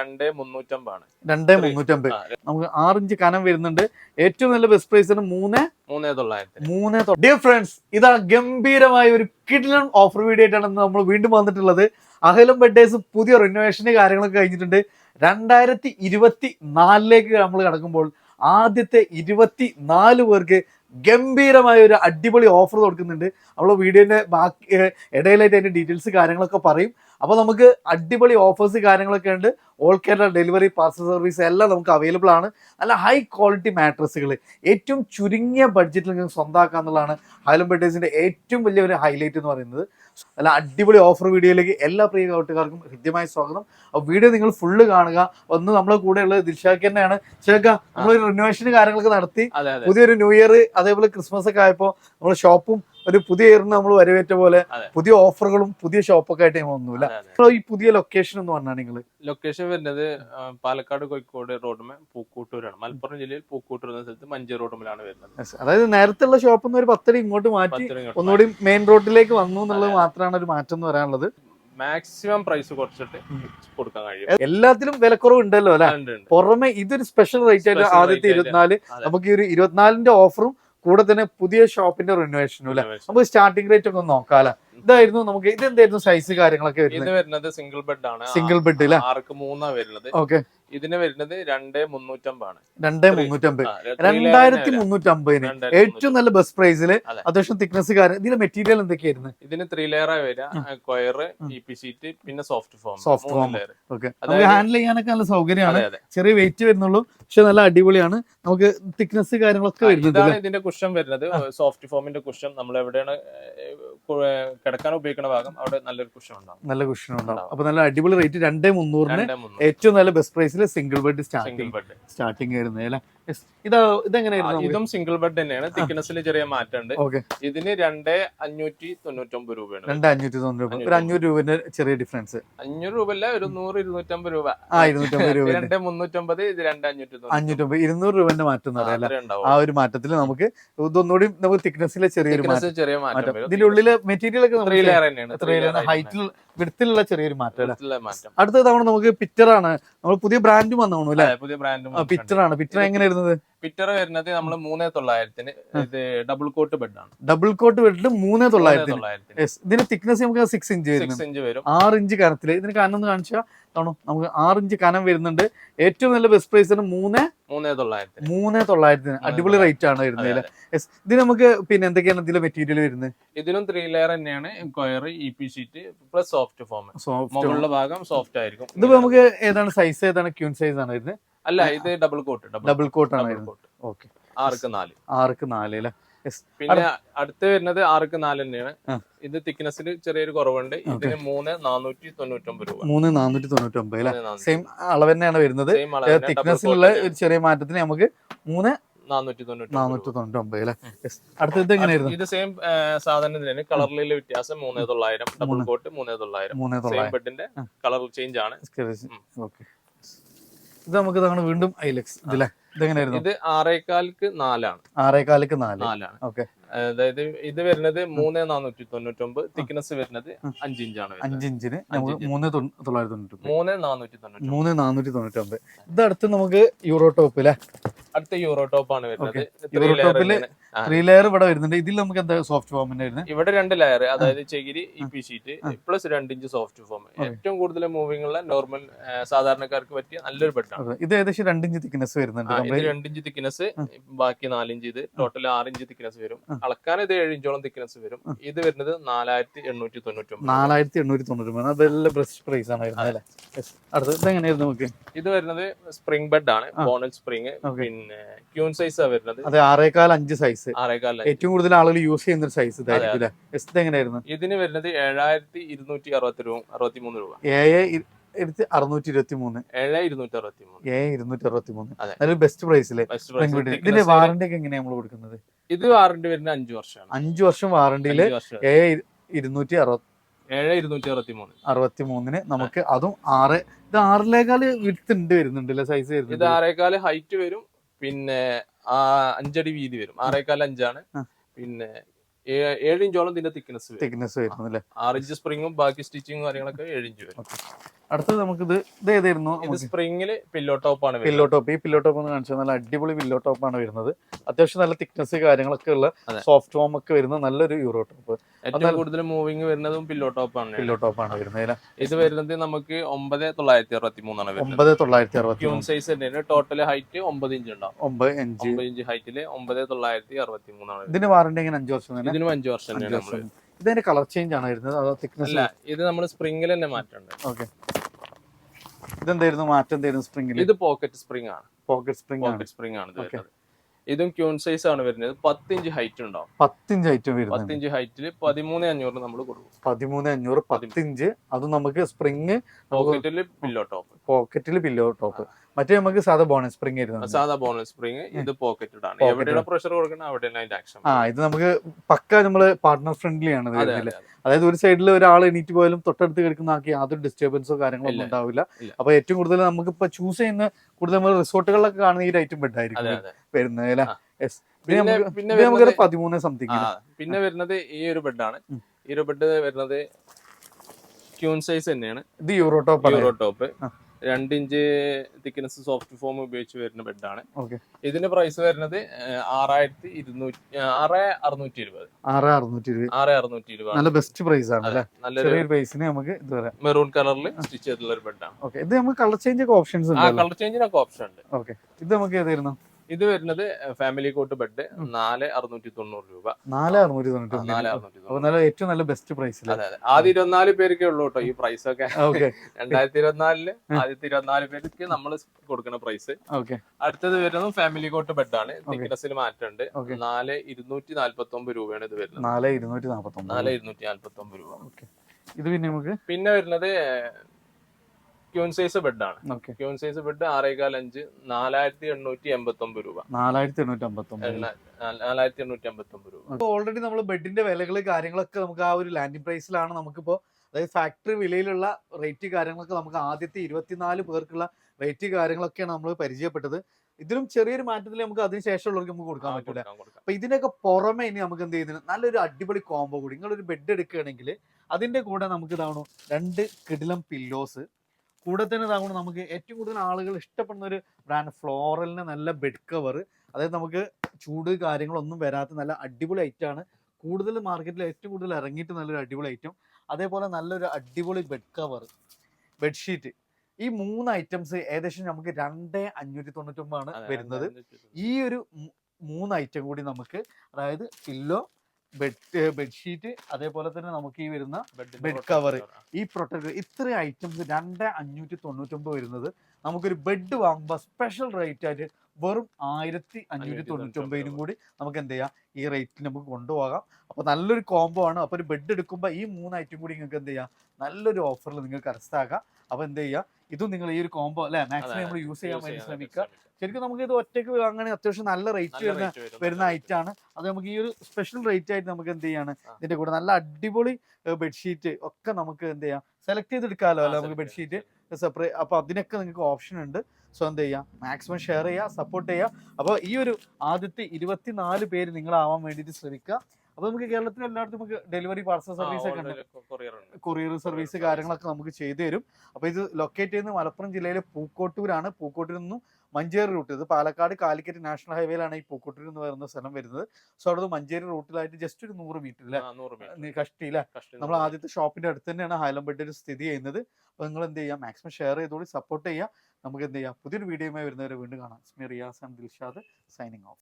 രണ്ട് മുന്നൂറ്റമ്പാണ് രണ്ടേ മുന്നൂറ്റമ്പത്. നമുക്ക് ആറിഞ്ച് കനം വരുന്നുണ്ട്. ഏറ്റവും നല്ല ബെസ്റ്റ് പ്രൈസിന് മൂന്ന് മൂന്നേ തൊള്ളായിരത്തി മൂന്നേ ഡിയർ ഫ്രണ്ട്സ് ഇതാ ഗംഭീരമായ ഒരു കിഡ്ലൺ ഓഫർ വീഡിയോ ആയിട്ടാണ് നമ്മൾ വീണ്ടും വന്നിട്ടുള്ളത്. അഹലം ബെഡേഴ്സ് പുതിയ റിനോവേഷന് കാര്യങ്ങളൊക്കെ കഴിഞ്ഞിട്ടുണ്ട്. രണ്ടായിരത്തി ഇരുപത്തി നാലിലേക്ക് നമ്മൾ കടക്കുമ്പോൾ ആദ്യത്തെ ഇരുപത്തി നാല് പേർക്ക് ഗംഭീരമായ ഒരു അടിപൊളി ഓഫർ കൊടുക്കുന്നുണ്ട്. അവൾ വീഡിയോന്റെ ബാക്കി ഇടയിലായിട്ട് അതിന്റെ ഡീറ്റെയിൽസ് കാര്യങ്ങളൊക്കെ പറയും. അപ്പോൾ നമുക്ക് അടിപൊളി ഓഫേഴ്സ് കാര്യങ്ങളൊക്കെ ഉണ്ട്. All Kerala delivery parcel service എല്ലാം നമുക്ക് അവൈലബിൾ ആണ്. നല്ല ഹൈ ക്വാളിറ്റി മാട്രസുകൾ ഏറ്റവും ചുരുങ്ങിയ ബഡ്ജറ്റിൽ നിങ്ങൾക്ക് സ്വന്തമാക്കുക എന്നുള്ളതാണ് ഹൈലം ബെഡേഴ്സിന്റെ ഏറ്റവും വലിയ ഒരു ഹൈലൈറ്റ് എന്ന് പറയുന്നത്. നല്ല അടിപൊളി ഓഫർ വീഡിയോയിലേക്ക് എല്ലാ പ്രിയ കൂട്ടുകാർക്കും ഹൃദ്യമായ സ്വാഗതം. അപ്പോൾ വീഡിയോ നിങ്ങൾ ഫുള്ള് കാണുക. ഒന്ന് നമ്മളെ കൂടെ ഉള്ളത് ദിൽഷാക്ക് തന്നെയാണ്. ചേക്ക നമ്മളൊരു റിനോവേഷൻ കാര്യങ്ങളൊക്കെ നടത്തി. പുതിയൊരു ന്യൂ ഇയർ അതേപോലെ ക്രിസ്മസ് ഒക്കെ ആയപ്പോൾ നമ്മൾ ഷോപ്പും ഒരു പുതിയ ഇയറിന് നമ്മൾ വരവേറ്റ പോലെ പുതിയ ഓഫറുകളും പുതിയ ഷോപ്പൊക്കെ ആയിട്ട് ഒന്നുമില്ല. ഈ പുതിയ ലൊക്കേഷൻ എന്ന് പറഞ്ഞാൽ നിങ്ങൾ ലൊക്കേഷൻ വരുന്നത് പാലക്കാട് കോഴിക്കോട് റോഡുമേ പൂക്കൂട്ടൂരാണ്. മലപ്പുറം ജില്ലയിൽ പൂക്കൂട്ടൂർ എന്ന സ്ഥലത്ത് മഞ്ചേരി റോഡുമിലാണ് വരുന്നത്. അതായത് നേരത്തെ ഉള്ള ഷോപ്പിൽ നിന്ന് ഒരു പത്തടി ഇങ്ങോട്ട് മാറ്റി ഒന്നുകൂടി മെയിൻ റോഡിലേക്ക് വന്നു എന്നുള്ളത് മാത്രമാണ് ഒരു മാറ്റം എന്ന് പറയാനുള്ളത്. മാക്സിമം പ്രൈസ് കുറച്ചിട്ട് കൊടുക്കാൻ കഴിയും. എല്ലാത്തിലും വിലക്കുറവ് ഉണ്ടല്ലോ അല്ലെ. പുറമെ ഇതൊരു സ്പെഷ്യൽ റേറ്റ് ആയിട്ട് ആദ്യത്തെ ഇരുപത്തിനാല് നമുക്ക് ഈ ഒരു ഇരുപത്തിനാലിന്റെ ഓഫറും കൂടെ തന്നെ പുതിയ ഷോപ്പിന്റെ റിനോവേഷനും അല്ലെ? നമുക്ക് സ്റ്റാർട്ടിംഗ് റേറ്റ് ഒക്കെ നോക്കാം നോക്കാല്ലേ ഇതായിരുന്നു നമുക്ക് ഇത് എന്തായിരുന്നു സൈസ് കാര്യങ്ങളൊക്കെ ഇത് വരുന്നത് വരുന്നത് സിംഗിൾ ബെഡ് ആണ്. സിംഗിൾ ബെഡ് അല്ലേ ആർക്ക് മൂന്നാ വരുന്നത്? ഓക്കെ ഇതിന് വരുന്നത് രണ്ടേ മുന്നൂറ്റമ്പാണ് രണ്ടേ മുന്നൂറ്റമ്പത്. ആ, രണ്ടായിരത്തി മുന്നൂറ്റമ്പതിന് രണ്ടായിരത്തി ഏറ്റവും നല്ല ബെസ്റ്റ് പ്രൈസിൽ അതെ. അത്യാവശ്യം തിക്നെസ് കാര്യം ഇതിന്റെ മെറ്റീരിയൽ എന്തൊക്കെയായിരുന്നു? ഇതിന് ത്രീ ലെയർ വരിക. കൊയർ ഇ പി സീറ്റ് പിന്നെ soft foam soft foam layer okay നമുക്ക് അതായത് ഹാൻഡിൽ ചെയ്യാനൊക്കെ നല്ല സൗകര്യമാണ്. അതെ അതെ. ചെറിയ വെയിറ്റ് വരുന്നുള്ളൂ പക്ഷെ നല്ല അടിപൊളിയാണ്. നമുക്ക് തിക്നെസ് കാര്യങ്ങളൊക്കെ വരുന്നത് ഇതാണ് ഇതിന്റെ കുഷൻ വരുന്നത്. സോഫ്റ്റ് ഫോമിന്റെ കുഷൻ നമ്മൾ എവിടെയാണ് ഏഹ്, കു- ഏഹ്, കിടക്കാൻ ഉപയോഗിക്കുന്ന ഭാഗം അവിടെ നല്ലൊരു കുഷൻ ഉണ്ടാവും നല്ല കുഷൻ ഉണ്ടാവും. അപ്പൊ നല്ല അടിപൊളി റേറ്റ് രണ്ടേ മുന്നൂറിന് ഏറ്റവും നല്ല ബെസ്റ്റ് പ്രൈസിൽ സിംഗിൾ ബെഡ് സ്റ്റാർട്ടിംഗ് സ്റ്റാർട്ടിംഗ് വരുന്നത് അല്ലേ. ഇതാ ഇതെങ്ങനെയായിരുന്നു ഇതും സിംഗിൾ ബെഡ് തന്നെയാണ്. തിക്നെസ്സിൽ ചെറിയ മാറ്റമുണ്ട്. ഓക്കെ ഇതിന് രണ്ടേ അഞ്ഞൂറ്റി തൊണ്ണൂറ്റൊമ്പത് രൂപയാണ്. രണ്ട് അഞ്ഞൂറ്റി തൊണ്ണൂറ് രൂപ ഒരു അഞ്ഞൂറ് രൂപന്റെ ചെറിയ ഡിഫറൻസ് അഞ്ഞൂറ് രൂപ അല്ല ഒരു നൂറ് ഇരുന്നൂറ്റമ്പത് രൂപ. ആ ഇരുന്നൂറ്റമ്പത് രൂപ രണ്ടേ മുന്നൂറ്റമ്പത് ഇത് രണ്ടേ അഞ്ഞൂറ്റി അഞ്ഞൂറ്റമ്പത് ഇരുന്നൂറ് രൂപന്റെ മാറ്റം ആ ഒരു മാറ്റത്തിൽ നമുക്ക് ഇതൊന്നുകൂടി നമുക്ക് തിക്നെസ്സിലെ ചെറിയൊരു മാറ്റം. ഇതിന്റെ ഉള്ളിൽ മെറ്റീരിയൽ ഒക്കെ ഹൈറ്റിൽ വിടത്തിലുള്ള ചെറിയൊരു മാറ്റം അടുത്ത തവണ നമുക്ക് പിറ്ററാണ് ആണ്. നമ്മൾ പുതിയ ബ്രാൻഡും വന്നു അല്ലേ? പുതിയ ബ്രാൻഡും പിക്ചർ ആണ്. പിക്ചർ എങ്ങനെ വരുന്നത് നമ്മൾ മൂന്നേ തൊള്ളായിരത്തിന്. ഇത് ഡബിൾ കോട്ട് ബെഡാണ് ഡബിൾ കോട്ട് ബെഡിൽ മൂന്നേ തൊള്ളായിരത്തിന്. തൊള്ളായിരത്തിന്. ഇതിന്റെ തിക്നെസ് നമുക്ക് സിക്സ് ഇഞ്ച് സിക്സ് ഇഞ്ച് വരും. ആറ് ഇഞ്ച് കനത്തിൽ ഇതിന് കനം ഒന്ന് കാണിച്ചാൽ ആണോ നമുക്ക് ആറ് ഇഞ്ച് കനം വരുന്നുണ്ട്. ഏറ്റവും നല്ല ബെസ്റ്റ് പ്രൈസിന് മൂന്ന് മൂന്നേ തൊള്ളായിരത്തിന്. മൂന്നേ തൊള്ളായിരത്തിന്. അടിപൊളി റേറ്റ് ആണ് വരുന്നത്. ഇത് നമുക്ക് പിന്നെ എന്തൊക്കെയാണ് ഇതിലെ മെറ്റീരിയൽ വരുന്നത്? ഇതിലും ത്രീ ലെയർ തന്നെയാണ്. Coir E P sheet plus soft foam soft ഭാഗം സോഫ്റ്റ് ആയിരിക്കും. ഇതിപ്പോ നമുക്ക് ഏതാണ് സൈസ് ഏതാണ് ക്യൂൺ സൈസ് ആണ് വരുന്നത്? അല്ല ഇത് ഡബിൾ കോട്ട് ഡബിൾ കോട്ട് ആണ് ഓക്കെ ആർക്ക് നാല്? ആർക്ക് നാല് അല്ലേ? പിന്നെ അടുത്ത് വരുന്നത് ആർക്ക് നാല് തന്നെയാണ്. ഇത് തിക്നെസ്സിൽ ചെറിയൊരു കുറവുണ്ട്. ഇതിന് മൂന്ന് നാനൂറ്റി തൊണ്ണൂറ്റൊമ്പത് രൂപ. മൂന്ന് നാനൂറ്റി തൊണ്ണൂറ്റി ഒമ്പത് അല്ലേ സെയിം അളവ് തന്നെയാണ് വരുന്നത്. തിക്നെസ്സിലുള്ള ഒരു ചെറിയ മാറ്റത്തിന് നമുക്ക് മൂന്ന് നാനൂറ്റി അല്ലേ? ഇത് എങ്ങനെയായിരുന്നു? ഇത് സെയിം സാധനം തന്നെയാണ്. കളറിലെ വ്യത്യാസം മൂന്നേ തൊള്ളായിരം. ഡബിൾ കോട്ട് മൂന്നേ തൊള്ളായിരം. മൂന്ന് തൊള്ളായിരം. ബെഡിന്റെ കളർ ചേഞ്ച് ആണ്. ഓക്കെ ഇത് നമുക്ക് ഇതാണ് വീണ്ടും ഐലക്സ് ഇതില്ലേ ഇതെങ്ങനെയായിരുന്നു? ഇത് ആറേക്കാൽക്ക് നാലാണ്. ആറേകാലിക്ക് നാല്. നാലാണ്. ഓക്കെ. അതായത് ഇത് വരുന്നത് മൂന്ന് നാനൂറ്റി തൊണ്ണൂറ്റൊമ്പത് തിക്നെസ് വരുന്നത് അഞ്ച് ഇഞ്ചാണ് വരുന്നത്. അഞ്ച് ഇഞ്ചിന് നമുക്ക് മൂന്ന് തൊണ്ണൂ- തൊള്ളായിരത്തി തൊണ്ണൂറ്റി ഒമ്പത് മൂന്ന് നാനൂറ്റി തൊണ്ണൂറ്റി മൂന്ന് നാനൂറ്റി തൊണ്ണൂറ്റി ഒമ്പത് ഇത് അടുത്ത് നമുക്ക് യൂറോ ടോപ്പ് അല്ലേ അടുത്ത യൂറോ ടോപ്പ് ആണ് വരുന്നത്. യൂറോ ടോപ്പിൽ. ത്രീ ലെയർ ഇവിടെ വരുന്നുണ്ട്. ഇതിൽ നമുക്ക് എന്താ സോഫ്റ്റ് ഫോമിന്റെ വരുന്നത്? ഇവിടെ രണ്ട് ലെയർ അതായത് ചെകിരി ഇ പി ഷീറ്റ് പ്ലസ് രണ്ട് ഇഞ്ച് സോഫ്റ്റ് ഫോം ഏറ്റവും കൂടുതൽ മൂവിംഗ് ഉള്ള നോർമൽ സാധാരണക്കാർക്ക് പറ്റിയ നല്ലൊരു ബെഡ് ആണ്. ഇത് ഏകദേശം രണ്ട് ഇഞ്ച് തിക്നെസ് വരുന്നുണ്ട് രണ്ട് ഇഞ്ച് തിക്നെസ് ബാക്കി നാലിഞ്ച് ഇത്. ടോട്ടൽ ആറ് ഇഞ്ച് തിക്നെസ് വരും. അളക്കാൻ ഇത് ഏഴ് ഇഞ്ചോളം തിക്നെസ് വരും. ഇത് വരുന്നത് നാലായിരത്തി എണ്ണൂറ്റി തൊണ്ണൂറ്റി ഒമ്പത് നാലായിരത്തി എണ്ണൂറ്റി തൊണ്ണൂറ്റി ഒമ്പത് അതെല്ലാം ബെസ്റ്റ് പ്രൈസ് ആണ് വരുന്നത് അല്ലേ? Yes. അടുത്തത് ഇത് എങ്ങനെയായിരുന്നു നമുക്ക് ഇത് വരുന്നത് സ്പ്രിംഗ് ബെഡ് ആണ്. ബോണൽ സ്പ്രിംഗ് പിന്നെ ക്യൂൺ സൈസ് ആണ് വരുന്നത്. അതെ ആറേക്കാൾ അഞ്ച് സൈസ് ആറേക്കാല ഏറ്റവും കൂടുതൽ ആളുകൾ യൂസ് ചെയ്യുന്ന ഒരു സൈസ് ഇതായിരിക്കും എസ് എങ്ങനെയായിരുന്നു ഇതിന് വരുന്നത് ഏഴായിരത്തി ഇരുന്നൂറ്റി അറുപത്തി രൂപ. അറുപത്തി മൂന്ന് രൂപ ഏഴ് ഇരുപത്തി അറുന്നൂറ്റി ഇരുപത്തി മൂന്ന് ഏഴ് ഇരുന്നൂറ്റി അറുപത്തി മൂന്ന് ഏഴ് ഇരുന്നൂറ്റി അറുപത്തി മൂന്ന് അതെ. അതൊരു ബെസ്റ്റ് പ്രൈസിൽ ഇതിന്റെ വാറണ്ടി ഒക്കെ എങ്ങനെയാ നമ്മൾ കൊടുക്കുന്നത്? ഇത് വാറണ്ടി വരുന്ന അഞ്ചു വർഷമാണ്. അഞ്ചു വർഷം ഏഴ് ഇരു- ഇരുന്നൂറ്റി അറുപത്തി ഏഴ് ഇരുന്നൂറ്റി അറുപത്തി മൂന്ന് അറുപത്തി മൂന്നിന് നമുക്ക് അതും. ആറ് ഇത് ആറിലേക്കാൾ ഉണ്ട് വരുന്നുണ്ട് സൈസ് സൈസ് ഇത് ആറേക്കാൾ ഹൈറ്റ് വരും. പിന്നെ അഞ്ചടി വീതി വരും. ആറേക്കാൽ അഞ്ചാണ്. പിന്നെ ഏഴ് ഇഞ്ചോളം ഇതിന്റെ തിക്നെസ് തിക്നെസ് വരുന്നു അല്ലേ? ആറ് ഇഞ്ച് സ്പ്രിങ്ങും ബാക്കി സ്റ്റിച്ചിങ്ങും കാര്യങ്ങളൊക്കെ ഏഴ് ഇഞ്ച് വരും അടുത്തത് നമുക്ക് ഇത് ഏതായിരുന്നു? ഇത് സ്പ്രിങ്ങിൽ പില്ലോ ടോപ്പ് ആണ് പില്ലോ ടോപ്പ് ഈ പില്ലോ ടോപ്പ് എന്ന് കാണിച്ചാൽ നല്ല അടിപൊളി പില്ലോ ടോപ്പ് ആണ് വരുന്നത്. അത്യാവശ്യം നല്ല തിക്നെസ് കാര്യങ്ങളൊക്കെ ഉള്ള സോഫ്റ്റ് ഫോം ഒക്കെ വരുന്ന നല്ലൊരു യൂറോ ടോപ്പ് ഏറ്റവും കൂടുതൽ മൂവിങ് വരുന്നതും പില്ലോ ടോപ്പ് ആണ്. പില്ലോ ടോപ്പ് ആണ് വരുന്നത് ഇത് വരുന്നത് നമുക്ക് ഒമ്പത് തൊള്ളായിരത്തി അറുപത്തി മൂന്നാണ് ഒമ്പത് തൊള്ളായിരത്തി അറുപത്തി മൂന്ന് സൈസ് തന്നെയാണ്. ടോട്ടൽ ഹൈറ്റ് ഒമ്പത് ഇഞ്ച് ഉണ്ടാവും. ഒമ്പത് ഇഞ്ച് ഒമ്പത് ഇഞ്ച് ഹൈറ്റിൽ ഒമ്പത് തൊള്ളായിരത്തി അറുപത്തി മൂന്നാണ് ഇതിന് വാറണ്ടി എങ്ങനെ അഞ്ച് വർഷം ഇതിനും അഞ്ചു വർഷം തന്നെയാണ് നമ്മൾ. ഇതിന്റെ കളർ ചേഞ്ച് ആണ് വരുന്നത്? അതോ തിക്നെസ് അല്ല ഇത് നമ്മൾ സ്പ്രിംഗിൽ തന്നെ മാറ്റുണ്ട്. ഓക്കെ ഇതെന്തായിരുന്നു? മാറ്റം എന്തായിരുന്നു സ്പ്രിംഗിൽ ഇത് പോക്കറ്റ് സ്പ്രിംഗ് ആണ്. പോക്കറ്റ് സ്പ്രിംഗ് പോക്കറ്റ് സ്പ്രിംഗ് ആണ് ഇത് വരുന്നത്. ഇതും ക്യൂൺ സൈസ് ആണ് വരുന്നത്. പത്തിഞ്ച് ഹൈറ്റ് ഉണ്ടാവും. പത്തിഞ്ച് ഹൈറ്റ് വരും പത്തിഞ്ച് ഹൈറ്റിൽ പതിമൂന്ന് അഞ്ഞൂറ് നമ്മൾ കൊടുക്കും. പതിമൂന്ന് അഞ്ഞൂറ് പത്തിഞ്ച്. അത് നമുക്ക് സ്പ്രിങ് പോക്കറ്റിൽ പില്ലോ ടോപ്പ് പോക്കറ്റിൽ ബില്ലോ ടോപ്പ്. മറ്റേ നമുക്ക് സാധാ ബോണസ് സ്പ്രിംഗ് ആയിരുന്നു സാധാ ബോണസ് സ്പ്രിംഗ് ഇത് പോക്കറ്റഡ് ആണ്. എവിടെയാണ് പ്രഷർ കൊടുക്കണം അവിടെ ആക്ഷൻ ആ ഇത് നമുക്ക് പക്ക നമ്മൾ പാർട്ണർ ഫ്രണ്ട്ലി ആണ്. അതായത് ഒരു സൈഡിൽ ഒരാൾ എണീറ്റ് പോയാലും തൊട്ടടുത്ത് കിടക്കുന്ന ആക്കി യാതൊരു ഡിസ്റ്റർബൻസോ കാര്യങ്ങളോ ഒന്നും ഉണ്ടാവില്ല. അപ്പൊ ഏറ്റവും കൂടുതൽ നമുക്ക് ഇപ്പൊ ചൂസ് ചെയ്യുന്ന കൂടുതൽ നമ്മൾ റിസോർട്ടുകളിലൊക്കെ കാണുന്ന ഈ ഐറ്റം ബെഡ് ആയിരിക്കും വരുന്നത് അല്ലേ. പിന്നെ നമുക്ക് പിന്നെ ഇത് നമുക്കൊരു പതിമൂന്ന് സംതിങ് പിന്നെ വരുന്നത് ഈ ഒരു ബെഡാണ് ആണ്. ഈ ഒരു ബെഡ് വരുന്നത് ക്യൂൺ സൈസ് തന്നെയാണ്. ഇത് യൂറോ ടോപ്പ് യൂറോ ടോപ്പ്. രണ്ട് ഇഞ്ച് തിക്നെസ് സോഫ്റ്റ് ഫോം ഉപയോഗിച്ച് വരുന്ന ബെഡാണ് ആണ്. ഇതിന്റെ പ്രൈസ് വരുന്നത് ആറായിരത്തി ഇരുന്നൂറ്റി ആറ് അറുന്നൂറ്റി ഇരുപത്. ആറ് അറുന്നൂറ്റി ഇരുപത്. ആറ് അറുന്നൂറ്റി ഇരുപത് നല്ല ബെസ്റ്റ് പ്രൈസ് ആണ് നല്ലൊരു പ്രൈസിന് നമുക്ക് ഇത് വരാം. മെറൂൺ കളറിൽ സ്റ്റിച്ച് ചെയ്തിട്ടുള്ള ഒരു ബെഡാണ് ഇത് നമുക്ക് കളർ ചേഞ്ച് ഒക്കെ ഓപ്ഷൻസ് ആ ഉണ്ട് കളർ ചേഞ്ചിനൊക്കെ ഓപ്ഷൻ ഉണ്ട്. ഓക്കെ ഇത് നമുക്ക് ഏതായിരുന്നു? ഇത് വരുന്നത് ഫാമിലി കോട്ട് ബെഡ് നാല് അറുന്നൂറ്റി തൊണ്ണൂറ് രൂപ. നാല് അറുന്നൂറ്റി തൊണ്ണൂറ്റി നാല് ഏറ്റവും നല്ല ബെസ്റ്റ് പ്രൈസിൽ അതെ അതെ. ആദ്യ ഇരുപത്തിനാല് പേർക്കേ ഉള്ളൂ കേട്ടോ ഈ പ്രൈസ് ഒക്കെ. രണ്ടായിരത്തി ഇരുപത്തിനാലിൽ ആദ്യത്തെ ഇരുപത്തിനാല് പേർക്ക് നമ്മൾ കൊടുക്കുന്ന പ്രൈസ് ഓക്കെ അടുത്തത് വരുന്നത് ഫാമിലി കോട്ട് ബെഡ് ആണ്. മാറ്റമുണ്ട് മാറ്റുണ്ട്. നാല് ഇരുന്നൂറ്റി നാല്പത്തി ഒമ്പത് രൂപയാണ് ഇത് വരുന്നത്. നാല് ഇരുന്നൂറ്റി ഒമ്പത് നാല് ഇരുന്നൂറ്റി നാല്പത്തി ഒമ്പത് രൂപ. ഓക്കെ ഇത് പിന്നെ നമുക്ക് പിന്നെ വരുന്നത് ക്യൂൺ സൈസ് ബെഡ് ആണ്. ക്യൂൻ സൈസ് ബെഡ് ആറേകാൽ അഞ്ച് നാലായിരത്തി എണ്ണൂറ്റി എൺപത്തി ഒമ്പത് രൂപ. നാലായിരത്തി എണ്ണൂറ്റി അമ്പത്തി ഒമ്പത് നാലായിരത്തി എണ്ണൂറ്റി അമ്പത്തി ഒമ്പത് രൂപ ഓൾറെഡി നമ്മൾ ബെഡിന്റെ വിലകൾ കാര്യങ്ങളൊക്കെ നമുക്ക് ആ ഒരു ലാൻഡിംഗ് പ്രൈസിലാണ് നമുക്കിപ്പോ അതായത് ഫാക്ടറി വിലയിലുള്ള റേറ്റ് കാര്യങ്ങളൊക്കെ നമുക്ക് ആദ്യത്തെ ഇരുപത്തിനാല് പേർക്കുള്ള റേറ്റ് കാര്യങ്ങളൊക്കെയാണ് നമ്മൾ പരിചയപ്പെട്ടത്. ഇതിലും ചെറിയൊരു മാറ്റത്തിൽ നമുക്ക് അതിന് ശേഷമുള്ളവർക്ക് നമുക്ക് കൊടുക്കാൻ പറ്റില്ല. അപ്പൊ ഇതിനൊക്കെ പുറമെ ഇനി നമുക്ക് എന്ത് ചെയ്യുന്നത്? നല്ലൊരു അടിപൊളി കോംബോ കൂടി. നിങ്ങളൊരു ബെഡ് എടുക്കുകയാണെങ്കിൽ അതിന്റെ കൂടെ നമുക്ക് ഇതാണോ രണ്ട് കിടിലം പില്ലോസ് കൂടെ തന്നെ ഇതാകുമ്പോൾ നമുക്ക് ഏറ്റവും കൂടുതൽ ആളുകൾ ഇഷ്ടപ്പെടുന്ന ഒരു ബ്രാൻഡ് ഫ്ലോറലിന് നല്ല ബെഡ് കവർ അതായത് നമുക്ക് ചൂട് കാര്യങ്ങളൊന്നും വരാത്ത നല്ല അടിപൊളി ഐറ്റം ആണ്. കൂടുതൽ മാർക്കറ്റിൽ ഏറ്റവും കൂടുതൽ ഇറങ്ങിയിട്ട് നല്ലൊരു അടിപൊളി ഐറ്റം അതേപോലെ നല്ലൊരു അടിപൊളി ബെഡ് കവർ ബെഡ്ഷീറ്റ് ഈ മൂന്ന് ഐറ്റംസ് ഏകദേശം നമുക്ക് രണ്ട് അഞ്ഞൂറ്റി തൊണ്ണൂറ്റൊമ്പതാണ് വരുന്നത്. ഈ ഒരു മൂന്ന് ഐറ്റം കൂടി നമുക്ക് അതായത് പില്ലോ ബെഡ് ബെഡ്ഷീറ്റ് അതേപോലെ തന്നെ നമുക്ക് ഈ വരുന്ന ബെഡ് കവർ ഈ പ്രൊട്ടക്ട് ഇത്രയും ഐറ്റംസ് രണ്ട് അഞ്ഞൂറ്റി തൊണ്ണൂറ്റൊമ്പത് വരുന്നത് നമുക്കൊരു ബെഡ് വാങ്ങുമ്പോൾ സ്പെഷ്യൽ റേറ്റ് ആയിട്ട് വെറും ആയിരത്തി അഞ്ഞൂറ്റി തൊണ്ണൂറ്റൊമ്പതിനും കൂടി നമുക്ക് എന്ത് ചെയ്യാം? ഈ റേറ്റിൽ നമുക്ക് കൊണ്ടുപോകാം. അപ്പോൾ നല്ലൊരു കോംബോ ആണ്. അപ്പോൾ ഒരു ബെഡ് എടുക്കുമ്പോൾ ഈ മൂന്ന് ഐറ്റം കൂടി നിങ്ങൾക്ക് എന്ത് ചെയ്യാം? നല്ലൊരു ഓഫറിൽ നിങ്ങൾക്ക് കരസ്ഥാക്കാം അപ്പോൾ എന്ത് ചെയ്യുക ഇതും നിങ്ങൾ ഈ ഒരു കോംബോ അല്ലെ? മാക്സിമം നമ്മൾ യൂസ് ചെയ്യാൻ വേണ്ടി ശ്രമിക്കുക. ശരിക്കും നമുക്ക് ഇത് ഒറ്റയ്ക്ക് വാങ്ങുകയാണെങ്കിൽ അത്യാവശ്യം നല്ല റേറ്റ് വരുന്ന വരുന്ന ഐറ്റം ആണ്. അത് നമുക്ക് ഈ ഒരു സ്പെഷ്യൽ റേറ്റ് ആയിട്ട് നമുക്ക് എന്ത് ചെയ്യാണ്? ഇതിന്റെ കൂടെ നല്ല അടിപൊളി ബെഡ്ഷീറ്റ് ഒക്കെ നമുക്ക് എന്ത് ചെയ്യാം? സെലക്ട് ചെയ്തെടുക്കാമല്ലോ അല്ലെ നമുക്ക് ബെഡ്ഷീറ്റ്. സെപ്പറേറ്റ് അപ്പൊ അതിനൊക്കെ നിങ്ങൾക്ക് ഓപ്ഷൻ ഉണ്ട്. സോ എന്ത് ചെയ്യാം? മാക്സിമം ഷെയർ ചെയ്യുക സപ്പോർട്ട് ചെയ്യുക. അപ്പോൾ ഈ ഒരു ആദ്യത്തെ ഇരുപത്തിനാല് പേര് നിങ്ങളാവാൻ വേണ്ടിയിട്ട് ശ്രമിക്കുക. അപ്പോൾ നമുക്ക് കേരളത്തിൽ എല്ലായിടത്തും നമുക്ക് ഡെലിവറി പാർസൽ സർവീസ് ഒക്കെ ഉണ്ട്. Courier service. കാര്യങ്ങളൊക്കെ നമുക്ക് ചെയ്തു തരും. അപ്പൊ ഇത് ലൊക്കേറ്റ് ചെയ്യുന്നത് മലപ്പുറം ജില്ലയിലെ പൂക്കോട്ടൂരാണ്. പൂക്കോട്ടൂരിൽ നിന്നും മഞ്ചേരി റൂട്ട് ഇത് പാലക്കാട് കാലിക്കറ്റ് നാഷണൽ ഹൈവേയിലാണ് ഈ പൂക്കോട്ടൂർ എന്ന് പറയുന്ന സ്ഥലം വരുന്നത്. സോ അവിടെ മഞ്ചേരി റൂട്ടിലായിട്ട് ജസ്റ്റ് ഒരു നൂറ് മീറ്റർ അല്ലേ കഷ്ടി നമ്മൾ ആദ്യത്തെ ഷോപ്പിന്റെ അടുത്ത് തന്നെയാണ് ഹൈലംബഡ് സ്ഥിതി ചെയ്യുന്നത്. അപ്പൊ നിങ്ങൾ എന്ത് ചെയ്യാം മാക്സിമം ഷെയർ ചെയ്തോളി സപ്പോർട്ട് ചെയ്യുക. നമുക്ക് എന്ത് ചെയ്യാം പുതിയൊരു വീഡിയോയുമായി വരുന്നവരെ വീണ്ടും കാണാം. സ്മി Riyas and Dilshad signing off